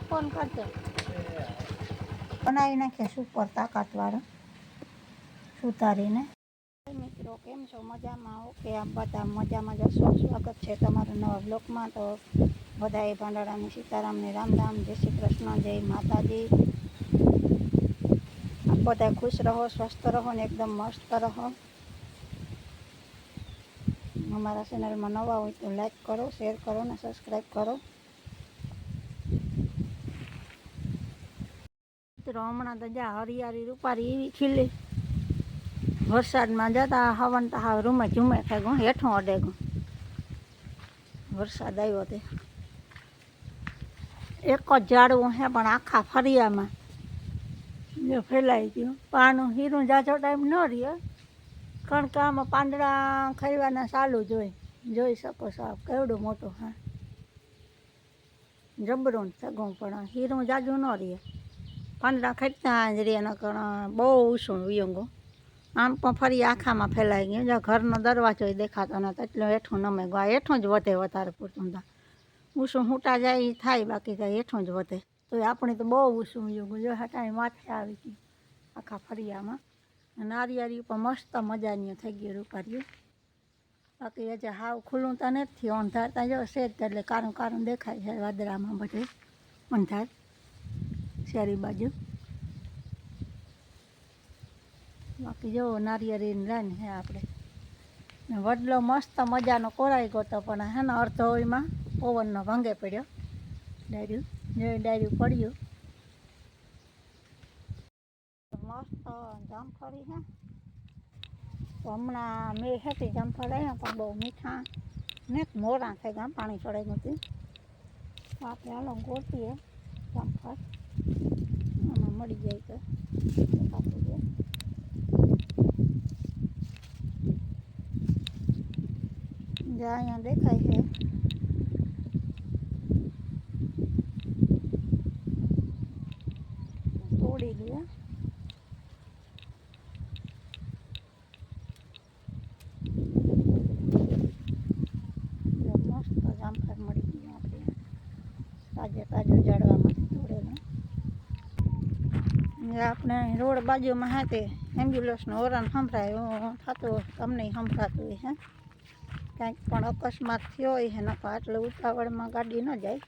Phone કરજો. બનાવી નાખીએ સુપર તાકાતવાળો સુતારીને મિત્રો કેમ છો? મજામાં ઓકે આ બધા મજામાં જશો સ્વાગત છે તમારા નવા બ્લોકમાં તો બધાએ ભાંડારાની સીતારામને રામ રામ જય શ્રી કૃષ્ણ જય માતાજી. બધા ખુશ રહો સ્વસ્થ રહો ને એકદમ મસ્ત રહો. અમારા ચેનલમાં નવા હોય તો લાઈક કરો શેર કરો ને સબસ્ક્રાઈબ કરો. મિત્રો હમણાં તો જા હરિયાળી રૂપારી એવી ખીલી. વરસાદમાં જતા હવન તો હાવ રૂમે ઝૂમે થાય ગયું હેઠું અડે ગયું વરસાદ આવ્યો તે. એક જ ઝાડવું હે પણ આખા ફરિયામાં. જો ફેલાઈ ગયું. પાનું હીરું જાજો ટાઈમ ન રહ્યો. કારણ કે આમાં પાંદડા ખરીવાના ચાલુ જોઈ. જોઈ શકો આપ કેવડું મોટું હા. જબરું સગું પણ હીરું જાજુ ન રહે પાંદડા ખેંચતા હાજરી નકર બહુ ઊંચું વિયંગો આમ પણ ફરી આખામાં ફેલાઈ ગયું. જો ઘરનો દરવાજો દેખાતો નતો એટલો હેઠું નમે ગયો હેઠું જ વધે વધારે પૂરતું હતા ઉસું હૂંટા જાય થાય, બાકી કાંઈ હેઠું જ વધે. તો આપણે તો બહુ ઉસું વિયંગું જો હટાઈ માથે આવી ગયું. આખા ફરિયામાં. નારિયેળી ઉપર મસ્ત મજાની થઈ ગયું રૂપારીયું બાકી હજે હાવ ખુલ્લું તો નથી અંધાર ત્યાં જો સેજ એટલે કારું કારું દેખાય છે વાદળામાં બધે. અંધાર. શેરી બાજુ. બાકી જો નારિયેળીની લઈને હે આપણે. વડલો મસ્ત મજાનો કોરાઈ ગયો હતો પણ હે ને અડધો એમાં પવનનો ભંગે પડ્યો. ડાયર્યું જે ડાયર્યું પડ્યું. મસ્ત જામફળી હે. હમણાં મેં હતી જામફળ પણ બહુ મીઠા. ને મોરા થઈ ગયા, પાણી ચડાઈ ગયું આપણે હાલો ગોતીએ જામફળ. આમાં મળી જાય તો કાપી દે અહીંયા દેખાય છે તોડી ગયા જો મસ્ત જામફળ મળી ગયું આપણે તાજે તાજું ઝાડવામાંથી તોડેલું ને આપણે અહીં રોડ બાજુમાં હાથે એમ્બ્યુલન્સનો હોરન સંભળાય એવું થતું તમને સંભળાતું હોય છે કાંઈક પણ અકસ્માત થયો હોય છે નકર આટલે ઉતાવળમાં ગાડી ન જાય.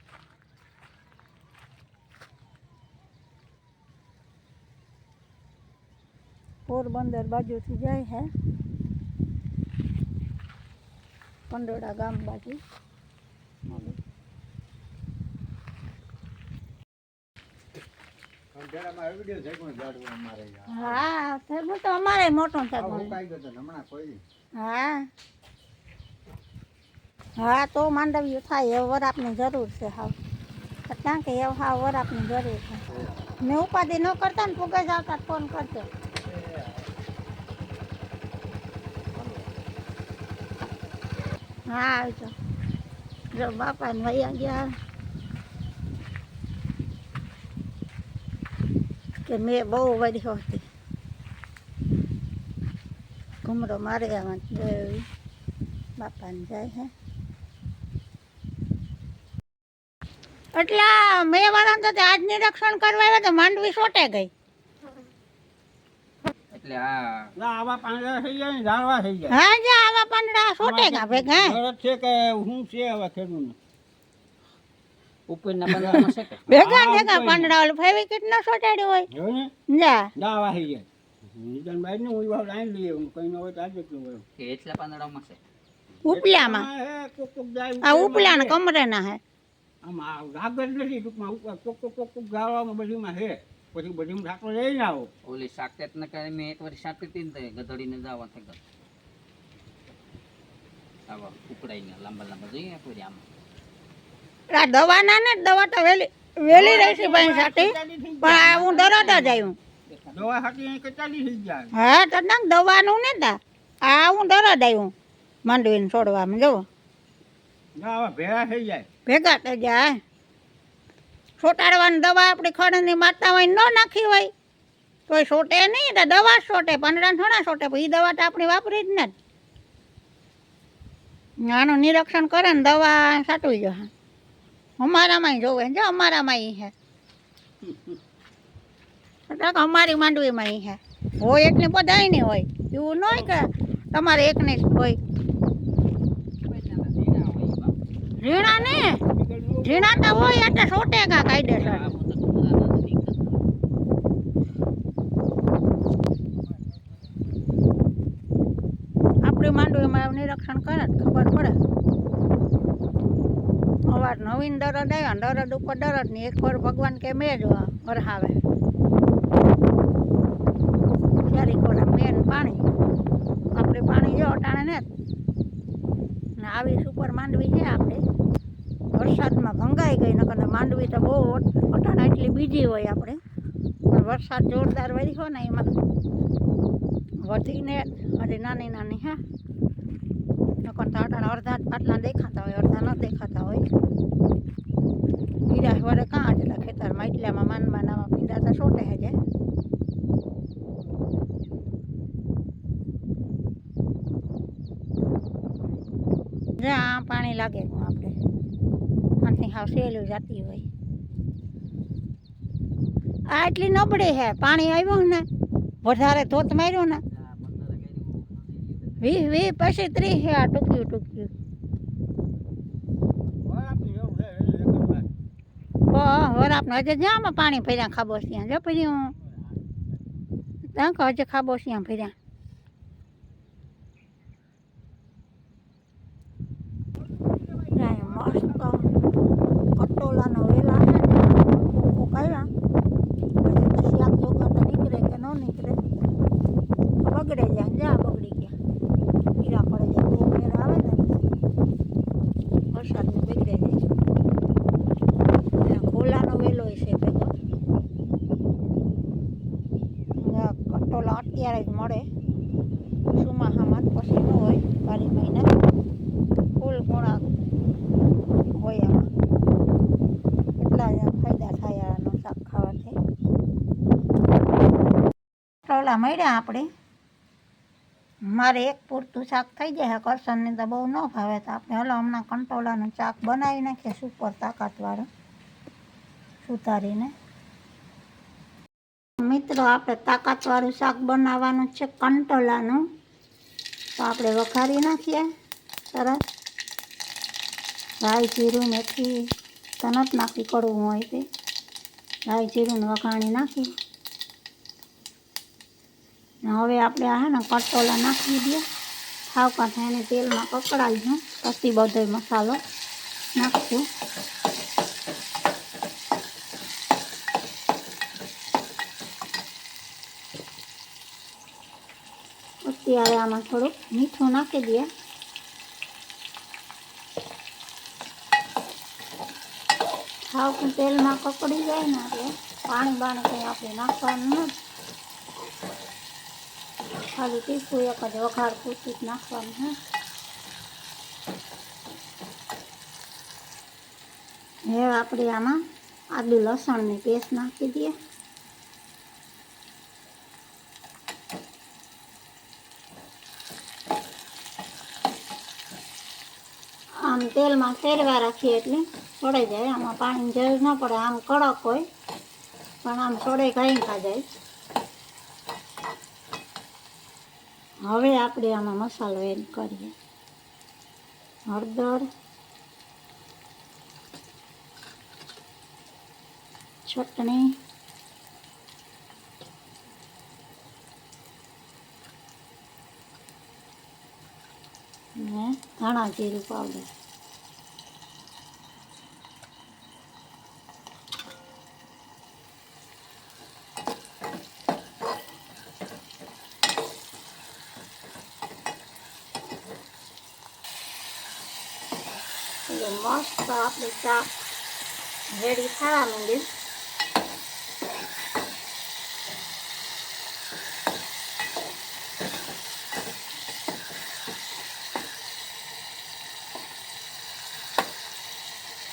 પોરબંદર બાજુથી જાય છે કંડોળા ગામ બાજુ. અંધેરામાં આવી ગયો છે કોઈ ઝાડવું અમારે યાર. હા થયું તો અમારે મોટું આ થયું હુકાઈ ગયો તો ને હમણાં કોઈ. હા. હા તો માંડવ્યું થાય એવું વરાપની જરૂર છે હાવ. કારણ કે એવું હાવ વરાપની જરૂર છે. ને ઉપાધિ ન કરતા ને ફુગે જ આવતા ફોન કરજો. હા આવજો. જો બાપા ને વૈયા ગયા. કે મેં બહુ વધી હતી. ઘુમરો મારે આમાં જોયું બાપાને જાય હે. એટલા મેં વાળા તો આજ નિરીક્ષણ કરવા આવ્યા તો માંડવી સોટે ગઈ. એટલે આ ના આવા પાંદડા થઈ જાય ને ઝાડવા થઈ જાય હા જે આવા પાંદડા સોટે ગયા ભેગા. છે કે હું છે હવે ખેડૂતને? ઉપરના બંધામાં છે કે? ભેગા ભેગા પાંદડા ઓલું ફેવિકિટ ન સોટાડ્યું હોય? જો ને? જા જાય નીતન ભાઈ ને હું લાઈન લઈએ હું કઈ ન હોય તો આજે એટલું હોય. કે એટલા પાંદડામાં છે? ઉપલામાં? આ ઉપલા ને કમરે ના હે. આમાં રાગ નથી ટૂંકમાં કોક કોક કોક ગાવામાં ઝાડવામાં બધીમાં હે. પછી બધી ઢાંકલો લઈને આવો. ઓલી સાકેત ને કાંઈ મેં એક વાર સાકી હતી ને થઈ ગયો આવા ઉકળાઈને લાંબા લાંબા જોઈએ પૂરી આમાં. આ દવા ના ને દવા તો વેલી વેલી રહેશે ભાઈ સાથે. પણ આ હું દરદ જ આવ્યું દવા હાટી કચાલી થઈ જાય. હા તો ના દવાનું ને તા. આ હું દરદ આવ્યું માંડવીને છોડવામાં જાય. ભેગા થઈ જાય. છોટાડવાની દવા આપણી ખડની મારતા હોય ન નાખી હોય તોય છોટે નહીં તો દવા છોટે પંદરા થોડા છોટે પણ એ દવા તો આપણે વાપરી જ નથી આનું નિરીક્ષણ કરે ને દવા સાટવી જો હા અમારામાંય જોવે જો અમારામાં એ હે એટલે અમારી માંડવીમાં એ હે હોય એકને બધાય ને હોય. એવું ન હોય કે તમારે એકને જ હોય. ઝીણા ને? ઝીણા તો હોય એટલે સોટેગા કાયદેસર આપણી માંડવીમાં નિરીક્ષણ કરે, ખબર પડે. નવીન દરદ આવ્યા દરદ ઉપર દરદની એક વાર ભગવાન કે મેં જ વરહાવે ચારી મેન પાણી. આપણે પાણી જો અટાણે ને ને આવી સુપર માંડવી છે આપણે. વરસાદમાં ભંગાઈ ગઈ, નકર માંડવી તો બહુ અટાણે એટલી બીજી હોય આપણે. પણ વરસાદ જોરદાર વર્યો ને એમાં. વધીને હજી નાની નાની હે. નકર તો અટાણે અડધા જ પાટલા દેખાતા હોય, અડધા ન દેખાતા હોય હીરા વરે કાં જેટલા ખેતરમાં એટલામાં માનમાં નામાં પીંડા તો છોટે હે જાય પાણી લાગે આપણે. આથી હાવ સહેલું જતી હોય. આ એટલી નબળી હે, પાણી આવ્યું ને, વધારે ધોત માર્યો ને. વીસ વીસ પછી ત્રીસ હે, આ ટૂંક્યું ટૂંક્યું. વરાપને હજે જ્યાં પાણી ભર્યા ખાબોશિયા, જો પછી હું હજે ખાબોશિયા ભર્યા જાય મસ્ત કટોલાનો વેલા છે ને ઉકાળ્યા પછી તો શાક ચોખા તો નીકળે કે ન નીકળે બગડે જાય ને જ્યાં બગડી ગયા કીડા પડે જાય બહુ મેળ આવે ને વરસાદને બગડે જાય ખોલાનો વેલો છે ભેગો કટોલા અત્યારે જ મળે. જ પછી ન હોય, બારી મહિના. ફૂલ ગુણા હોય એમાં એટલા ફાયદા થાય આનો શાક ખાવાથી. ટોલા મળ્યા આપણે? મારે એક પૂરતું શાક થઈ જાય કરસનને તો બહુ ન ભાવે. તો આપણે હલો હમણાં કંટોળાનું શાક બનાવી નાખીએ સુપર તાકાતવાળું, સુધારીને. મિત્રો, આપણે તાકાતવાળું શાક બનાવવાનું છે, કંટોળાનું. તો આપણે વઘારી નાખીએ, સરસ. રાઈ જીરું મેથી તનત નાખી કરવું હોય તે. રાઈ જીરું વઘાણી નાખી. હવે આપણે આ હે ને કટોલા નાખી દઈએ. થાવ થાય એને તેલમાં પકડાવીશું. પછી બધો મસાલો નાખશું. અત્યારે આમાં થોડુંક મીઠું નાખી દઈએ. થાવકું તેલમાં કકડી જાય ને એટલે પાણી બાણી કંઈ આપણે નાખવાનું નથી. ખાલી તીખું એક જ વઘાર પૂરતું જ નાખવાનું, હે? હવે આપણે આમાં આદુ લસણની પેસ્ટ નાખી દઈએ. આમ તેલમાં ફેરવા રાખીએ એટલે સડાઈ જાય, આમાં પાણીની જરૂર ન પડે. આમ કડક હોય, પણ આમ સડાઈ ગાઈ ખા જાય. હવે આપણે આમાં મસાલો એડ કરીએ. હળદર ચટણી ને ધાણા જીરું પાવડર એટલે મસ્ત આપણે ચા રેડી થવા માંડી.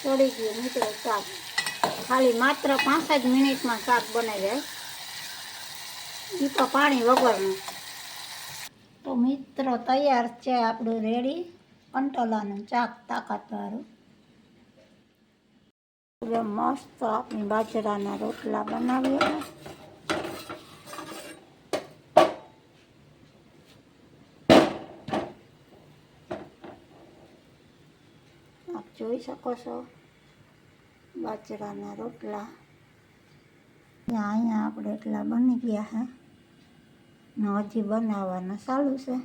ચડી ગયું મિત્રો શાક ખાલી માત્ર પાંચ જ મિનિટમાં શાક બની જાય. એ તો પાણી વગરનું. તો મિત્રો, તૈયાર છે આપણું રેડી. કંટોલાનું ચાક તાકાતવાળું હવે મસ્ત આપણે બાજરાના રોટલા બનાવીએ આપ જોઈ શકો છો બાજરાના રોટલા. અહીંયા આપણે એટલા બની ગયા છે ને હજી બનાવવાના ચાલુ છે.